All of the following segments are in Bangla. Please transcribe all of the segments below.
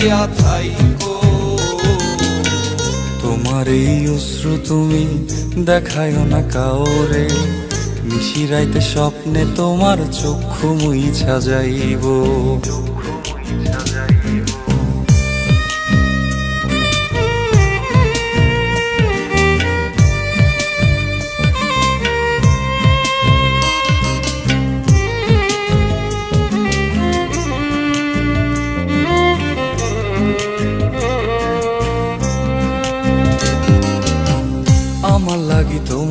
চাইয়া থাইকো। তোমার এই অশ্রু তুমি দেখায়ও না কাউরে। মিশিরাইতে স্বপ্নে তোমার চক্ষু মুই যাইব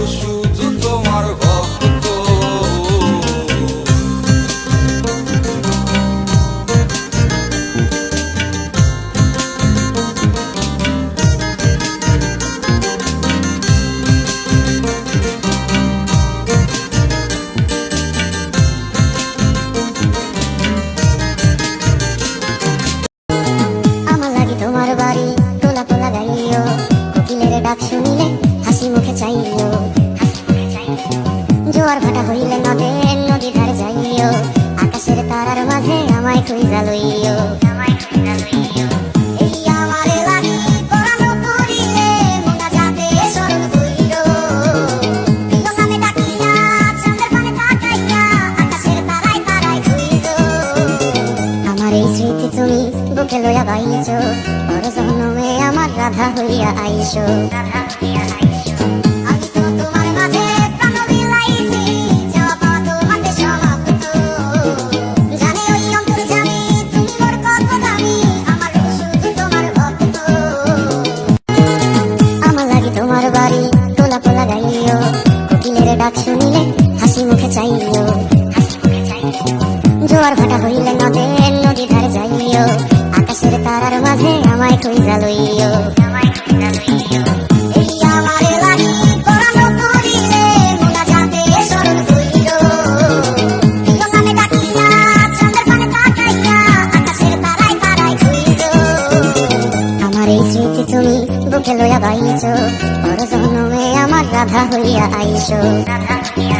আমার রূহ দেখা হইলে নদের নদী ধারে যাইও। আকাশের তারার মাঝে আমায় লইয়া জন্মে আমার রাধা হইয়া রাধা হইয়া স্মৃতি তুমি বুকে লইয়া বাইছো। পর জন্মে আমার রাধা হইয়া আইছো রাধা হইয়া